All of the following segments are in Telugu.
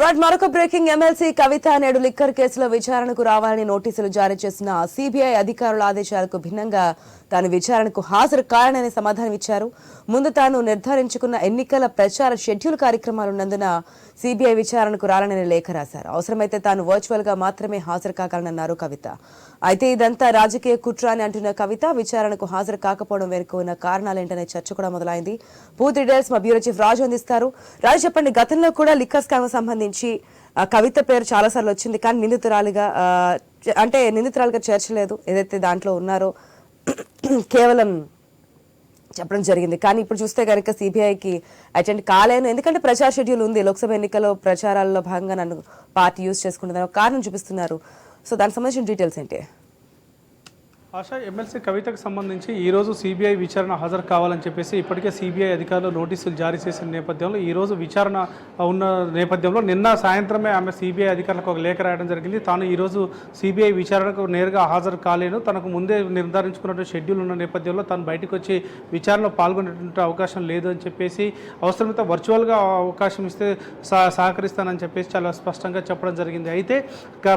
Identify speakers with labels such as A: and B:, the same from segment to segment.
A: రైట్ మరొక బ్రేకింగ్ ఎమ్మెల్సీ కవిత నేడు లిక్కర్ కేసులో విచారణకు రావాలని నోటీసులు జారీ చేసిన సిబిఐ అధికారుల ఆదేశాలకు భిన్నంగా తాను విచారణకు హాజరు కారణని సమాధానం ఇచ్చారు. ముందు తాను నిర్ధారించుకున్న ఎన్నికల ప్రచార షెడ్యూల్ కార్యక్రమాలున్నందున సిబిఐ విచారణకు రాలనని లేఖ రాశారు. అవసరమైతే తాను వర్చువల్గా మాత్రమే హాజరు కాగలనన్నారు కవిత. అయితే ఇదంతా రాజకీయ కుట్ర అని అంటున్న కవిత విచారణకు హాజరు కాకపోవడం వెనుక ఉన్న కారణాలేంటనే చర్చ కూడా మొదలైంది. పూర్తి డీటెయిల్స్ మా బ్యూరో చీఫ్ రాజు అందిస్తారు. రాజు చెప్పండి గతంలో కూడా లిక్కర్ స్కామ్ సంబంధించి సంబంధించి కవిత పేరు చాలా సార్లు వచ్చింది కానీ నిందితురాలిగా అంటే నిందితురాలుగా చేర్చలేదు. ఏదైతే దాంట్లో ఉన్నారో కేవలం చెప్పడం జరిగింది. కానీ ఇప్పుడు చూస్తే కనుక సిబిఐకి అటెండ్ కాలేను. ఎందుకంటే ప్రచార షెడ్యూల్ ఉంది. లోక్సభ ఎన్నికల్లో ప్రచారాల్లో భాగంగా నన్ను పార్టీ యూజ్ చేసుకుంటుందని ఒక కారణం చూపిస్తున్నారు. సో దానికి సంబంధించిన డీటెయిల్స్ ఏంటి?
B: ఆశా ఎమ్మెల్సీ కవితకు సంబంధించి ఈరోజు సిబిఐ విచారణ హాజరు కావాలని చెప్పేసి ఇప్పటికే సిబిఐ అధికారులు నోటీసులు జారీ చేసిన నేపథ్యంలో ఈరోజు విచారణ ఉన్న నేపథ్యంలో నిన్న సాయంత్రమే ఆమె సిబిఐ అధికారులకు ఒక లేఖ రాయడం జరిగింది. తాను ఈరోజు సిబిఐ విచారణకు నేరుగా హాజరు కాలేను. తనకు ముందే నిర్ధారించుకున్నటువంటి షెడ్యూల్ ఉన్న నేపథ్యంలో తాను బయటకు వచ్చి విచారణలో పాల్గొనేటువంటి అవకాశం లేదు అని చెప్పేసి అవసరమైతే వర్చువల్గా అవకాశం ఇస్తే సహ సహకరిస్తానని చెప్పేసి చాలా స్పష్టంగా చెప్పడం జరిగింది. అయితే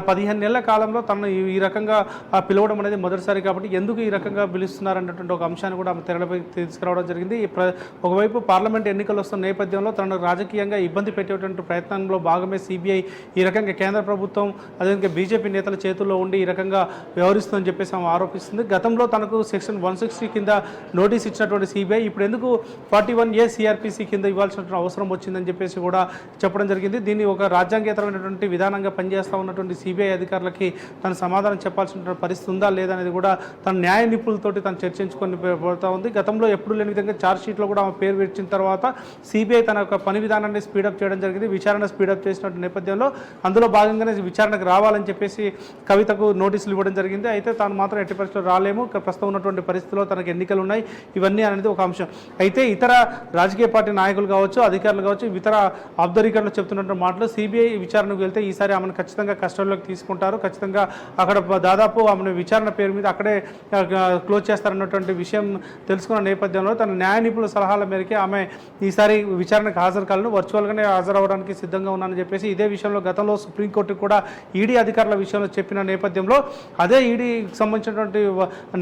B: పదిహేను నెలల కాలంలో తను ఈ- రకంగా పిలవడం అనేది మొదటిసారి కాబట్టి ఎందుకు ఈ రకంగా పిలుస్తున్నారు అన్నటువంటి ఒక అంశాన్ని కూడా ఆమె తెరలపై తీసుకురావడం జరిగింది. ఒకవైపు పార్లమెంట్ ఎన్నికలు వస్తున్న నేపథ్యంలో తనను రాజకీయంగా ఇబ్బంది పెట్టేటువంటి ప్రయత్నంలో భాగమే సిబిఐ ఈ రకంగా కేంద్ర ప్రభుత్వం అదేవిధంగా బీజేపీ నేతల చేతుల్లో ఉండి ఈ రకంగా వ్యవహరిస్తుందని చెప్పేసి ఆమె ఆరోపిస్తుంది. గతంలో తనకు సెక్షన్ వన్ సిక్స్టీ కింద నోటీస్ ఇచ్చినటువంటి సిబిఐ ఇప్పుడు ఎందుకు ఫార్టీ వన్ ఏ సిఆర్పిసి కింద ఇవ్వాల్సినటువంటి అవసరం వచ్చిందని చెప్పేసి కూడా చెప్పడం జరిగింది. దీన్ని ఒక రాజ్యాంగేతరమైనటువంటి విధానంగా పనిచేస్తూ ఉన్నటువంటి సిబిఐ అధికారులకి తను సమాధానం చెప్పాల్సిన పరిస్థితి ఉందా లేదా అనేది కూడా తన న్యాయ నిపుణులతోటి తను చర్చించుకొని పోతా ఉంది. గతంలో ఎప్పుడు లేని విధంగా ఛార్జ్ షీట్లో కూడా ఆమె పేరు పెట్టిన తర్వాత సిబిఐ తన యొక్క పని విధానాన్ని స్పీడప్ చేయడం జరిగింది. విచారణ స్పీడప్ చేసినటువంటి నేపథ్యంలో అందులో భాగంగానే విచారణకు రావాలని చెప్పేసి కవితకు నోటీసులు ఇవ్వడం జరిగింది. అయితే తాను మాత్రం ఎట్టి పరిస్థితుల్లో రాలేము. ప్రస్తుతం ఉన్నటువంటి పరిస్థితుల్లో తనకు ఎన్నికలు ఉన్నాయి. ఇవన్నీ అనేది ఒక అంశం. అయితే ఇతర రాజకీయ పార్టీ నాయకులు కావచ్చు అధికారులు కావచ్చు ఇతర ఆబ్దరీకరణలు చెప్తున్నటువంటి మాటలు సిబిఐ విచారణకు వెళ్తే ఈసారి ఆమెను ఖచ్చితంగా కస్టడీలోకి తీసుకుంటారు. ఖచ్చితంగా అక్కడ దాదాపు ఆమెను విచారణ పేరు మీద అక్కడ అక్కడే క్లోజ్ చేస్తారన్నటువంటి విషయం తెలుసుకున్న నేపథ్యంలో తన న్యాయ నిపుణుల సలహాల మేరకే ఆమె ఈసారి విచారణకు హాజరు కాలను వర్చువల్గానే హాజరవడానికి సిద్ధంగా ఉన్నానని చెప్పేసి ఇదే విషయంలో గతంలో సుప్రీంకోర్టు కూడా ఈడీ అధికారుల విషయంలో చెప్పిన నేపథ్యంలో అదే ఈడీకి సంబంధించినటువంటి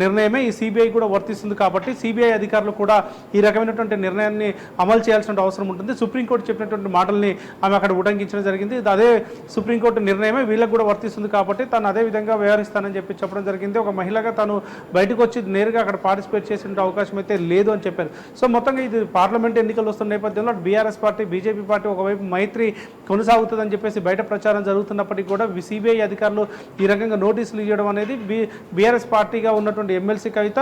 B: నిర్ణయమే ఈ సిబిఐ కూడా వర్తిస్తుంది కాబట్టి సిబిఐ అధికారులు కూడా ఈ రకమైనటువంటి నిర్ణయాన్ని అమలు చేయాల్సిన అవసరం ఉంటుంది. సుప్రీంకోర్టు చెప్పినటువంటి మాటల్ని ఆమె అక్కడ ఉటంకించడం జరిగింది. అదే సుప్రీంకోర్టు నిర్ణయమే వీళ్ళకి కూడా వర్తిస్తుంది కాబట్టి తను అదే విధంగా వ్యవహరిస్తానని చెప్పి చెప్పడం జరిగింది. ఒక మహిళగా తను బయటకు వచ్చి నేరుగా అక్కడ పార్టిసిపేట్ చేసే అవకాశం అయితే లేదు అని చెప్పారు. సో మొత్తంగా ఇది పార్లమెంట్ ఎన్నికలు వస్తున్న నేపథ్యంలో బీఆర్ఎస్ పార్టీ బీజేపీ పార్టీ ఒకవైపు మైత్రి కొనసాగుతుందని చెప్పేసి బయట ప్రచారం జరుగుతున్నప్పటికీ కూడా సిబిఐ అధికారులు ఈ రకంగా నోటీసులు ఇవ్వడం అనేది బి బీఆర్ఎస్ పార్టీగా ఉన్నటువంటి ఎమ్మెల్సీ కవిత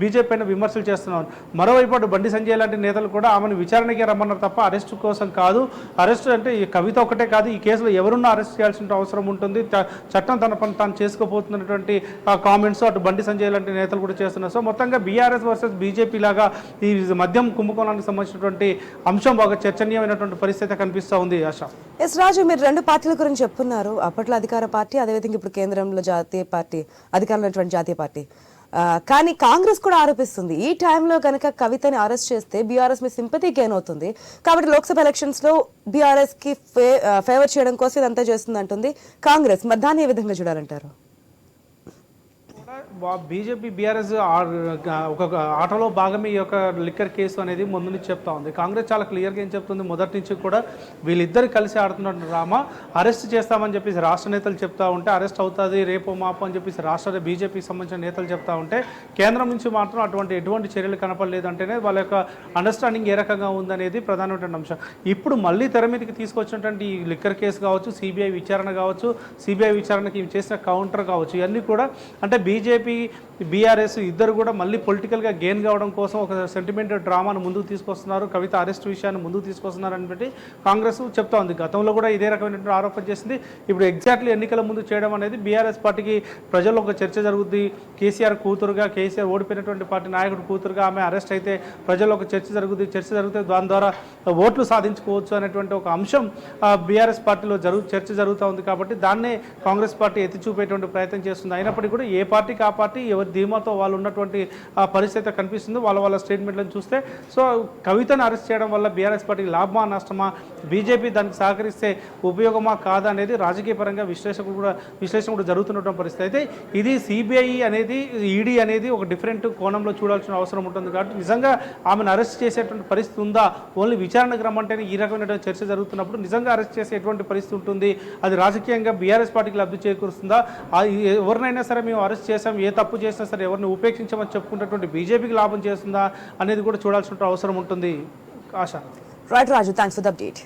B: బీజేపీ పైన విమర్శలు చేస్తున్నారు మరోవైపు అటు బండి సంజయ్ లాంటి నేతలు కూడా ఆమెను విచారణకి రమ్మన్నారు తప్ప అరెస్ట్ కోసం కాదు. అరెస్ట్ అంటే ఈ కవిత ఒకటే కాదు ఈ కేసులో ఎవరున్నా అరెస్ట్ చేయాల్సిన అవసరం ఉంటుంది. చట్టం తన పని తాను చేసుకోబోతున్నటువంటి కామెంట్స్ అటు బండి సంజయ్ లాంటి నేతలు కూడా చేస్తున్నారు. సో మొత్తంగా బీఆర్ఎస్ వర్సెస్ బీజేపీ లాగా ఈ మద్యం కుంభకోణానికి సంబంధించినటువంటి అంశం బాగా చర్చనీయమైనటువంటి పరిస్థితి కనిపిస్తూ ఉంది. ఆశ
A: ఎస్ రాజు మీరు రెండు పార్టీల గురించి చెప్తున్నారు అప్పట్లో అధికార పార్టీ అదేవిధంగా ఇప్పుడు కేంద్రంలో జాతీయ పార్టీ అధికారంలో ఉన్నటువంటి జాతీయ పార్టీ. కానీ కాంగ్రెస్ కూడా ఆరోపిస్తుంది. ఈ టైంలో కనుక కవితని అరెస్ట్ చేస్తే బీఆర్ఎస్ మీ సింపతి గెయిన్ అవుతుంది. కాబట్టి లోక్సభ ఎలక్షన్స్లో బీఆర్ఎస్కి ఫే- ఫేవర్ చేయడం కోసం ఇదంతా చేస్తుంది అంటుంది కాంగ్రెస్. మరి దాన్ని ఏ విధంగా చూడాలంటారు?
B: బీజేపీ బీఆర్ఎస్ ఒక ఆటలో భాగమే ఈ యొక్క లిక్కర్ కేసు అనేది ముందు నుంచి చెప్తా ఉంది. కాంగ్రెస్ చాలా క్లియర్గా ఏం చెప్తుంది? మొదటి నుంచి కూడా వీళ్ళిద్దరు కలిసి ఆడుతున్న రామా అరెస్ట్ చేస్తామని చెప్పేసి రాష్ట్ర నేతలు చెప్తా ఉంటే అరెస్ట్ అవుతుంది రేపు మాపు అని చెప్పేసి రాష్ట్ర బీజేపీకి సంబంధించిన నేతలు చెప్తా ఉంటే కేంద్రం నుంచి మాత్రం అటువంటి ఎటువంటి చర్యలు కనపడలేదు అంటేనే వాళ్ళ యొక్క అండర్స్టాండింగ్ ఏ రకంగా ఉందనేది ప్రధానమైన అంశం. ఇప్పుడు మళ్ళీ తెర మీదకి తీసుకొచ్చినటువంటి ఈ లిక్కర్ కేసు కావచ్చు సిబిఐ విచారణ కావచ్చు సిబిఐ విచారణకి చేసిన కౌంటర్ కావచ్చు ఇవన్నీ కూడా అంటే బీజేపీ బీఆర్ఎస్ ఇద్దరు కూడా మళ్ళీ పొలిటికల్గా గెయిన్ కావడం కోసం ఒక సెంటిమెంట్ డ్రామాను ముందుకు తీసుకొస్తున్నారు. కవిత అరెస్ట్ విషయాన్ని ముందుకు తీసుకొస్తున్నారు అని కాంగ్రెస్ చెప్తా ఉంది. గతంలో కూడా ఇదే రకమైనటువంటి ఆరోపణ చేసింది. ఇప్పుడు ఎగ్జాక్ట్లీ ఎన్నికల ముందు చేయడం అనేది బీఆర్ఎస్ పార్టీకి ప్రజల్లో ఒక చర్చ జరుగుద్ది. కేసీఆర్ కూతురుగా కేసీఆర్ ఓడిపోయినటువంటి పార్టీ నాయకుడు కూతురుగా ఆమె అరెస్ట్ అయితే ప్రజల్లో ఒక చర్చ జరుగుద్ది. చర్చ జరిగితే దాని ద్వారా ఓట్లు సాధించుకోవచ్చు అనేటువంటి ఒక అంశం బీఆర్ఎస్ పార్టీలో జరుగు చర్చ జరుగుతూ ఉంది కాబట్టి దాన్నే కాంగ్రెస్ పార్టీ ఎత్తి చూపేటువంటి ప్రయత్నం చేస్తుంది. అయినప్పటికీ కూడా ఏ పార్టీకి ఆ పార్టీ ఎవరి ధీమాతో వాళ్ళు ఉన్నటువంటి ఆ, పరిస్థితి కనిపిస్తుంది. వాళ్ళ వాళ్ళ స్టేట్మెంట్లను చూస్తే సో కవితను అరెస్ట్ చేయడం వల్ల బీఆర్ఎస్ పార్టీకి లాభమా నష్టమా బీజేపీ దానికి సహకరిస్తే ఉపయోగమా కాదా అనేది రాజకీయ పరంగా విశ్లేషకుడు కూడా విశ్లేషణ కూడా జరుగుతున్నటువంటి పరిస్థితి. అయితే ఇది సిబిఐ అనేది ఈడీ అనేది ఒక డిఫరెంట్ కోణంలో చూడాల్సిన అవసరం ఉంటుంది కాబట్టి నిజంగా ఆమెను అరెస్ట్ చేసేటువంటి పరిస్థితి ఉందా? ఓన్లీ విచారణకు రమ్మంటేనే ఈ రకమైనటువంటి చర్చ జరుగుతున్నప్పుడు నిజంగా అరెస్ట్ చేసే ఎటువంటి పరిస్థితి ఉంటుంది. అది రాజకీయంగా బీఆర్ఎస్ పార్టీకి లబ్ధి చేకూరుస్తుందా? ఎవరినైనా సరే మేము అరెస్ట్ చేసాం ఏ తప్పు చేసినా సరే ఎవరిని ఉపేక్షించమని చెప్పుకున్నటువంటి బీజేపీకి లాభం చేస్తుందా అనేది కూడా చూడాల్సిన అవసరం ఉంటుంది. ఆశ.
A: Right Raju thanks for the update